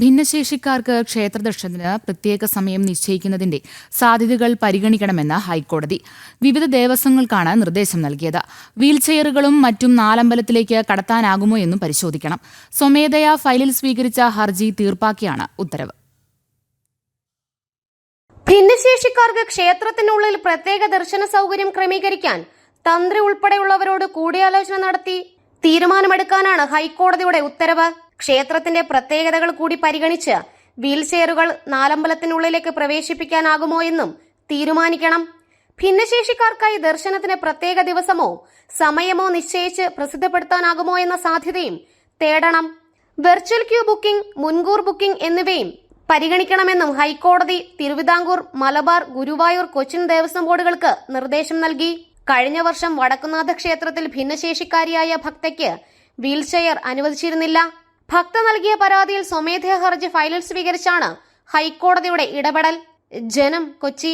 ഭിന്നശേഷിക്കാർക്ക് ക്ഷേത്രദർശനത്തിന് പ്രത്യേക സമയം നിശ്ചയിക്കുന്നതിന്റെ സാധ്യതകൾ പരിഗണിക്കണമെന്ന് ഹൈക്കോടതി വിവിധ ദേവസ്വങ്ങൾക്കാണ് നിർദ്ദേശം നൽകിയത്. വീൽചെയറുകളും മറ്റും നാലമ്പലത്തിലേക്ക് കടത്താനാകുമോ എന്നും പരിശോധിക്കണം. സ്വമേധയാ ഫയലിൽ സ്വീകരിച്ച ഹർജി തീർപ്പാക്കിയാണ് ഉത്തരവ്. ഭിന്നശേഷിക്കാർക്ക് ക്ഷേത്രത്തിനുള്ളിൽ പ്രത്യേക ദർശന സൗകര്യം ക്രമീകരിക്കാൻ തന്ത്രി ഉൾപ്പെടെയുള്ളവരോട് കൂടിയാലോചന നടത്തി തീരുമാനമെടുക്കാനാണ് ഹൈക്കോടതിയുടെ ഉത്തരവ്. ക്ഷേത്രത്തിന്റെ പ്രത്യേകതകൾ കൂടി പരിഗണിച്ച് വീൽചെയറുകൾ നാലമ്പലത്തിനുള്ളിലേക്ക് പ്രവേശിപ്പിക്കാനാകുമോ എന്നും തീരുമാനിക്കണം. ഭിന്നശേഷിക്കാർക്കായി ദർശനത്തിന് പ്രത്യേക ദിവസമോ സമയമോ നിശ്ചയിച്ച് പ്രസിദ്ധപ്പെടുത്താനാകുമോ എന്ന സാധ്യതയും തേടണം. വെർച്വൽ ക്യൂ ബുക്കിംഗ് മുൻകൂർ ബുക്കിംഗ് എന്നിവയും പരിഗണിക്കണമെന്നും ഹൈക്കോടതി തിരുവിതാംകൂർ മലബാർ ഗുരുവായൂർ കൊച്ചിൻ ദേവസ്വം ബോർഡുകൾക്ക് നിർദ്ദേശം നൽകി. കഴിഞ്ഞ വർഷം വടക്കുന്നാഥ ക്ഷേത്രത്തിൽ ഭിന്നശേഷിക്കാരിയായ ഭക്തയ്ക്ക് വീൽചെയർ അനുവദിച്ചിരുന്നില്ല. ഭക്ത നൽകിയ പരാതിയിൽ സ്വമേധയാ ഹർജി ഫയലിൽ സ്വീകരിച്ചാണ് ഹൈക്കോടതിയുടെ ഇടപെടൽ. ജനം കൊച്ചി.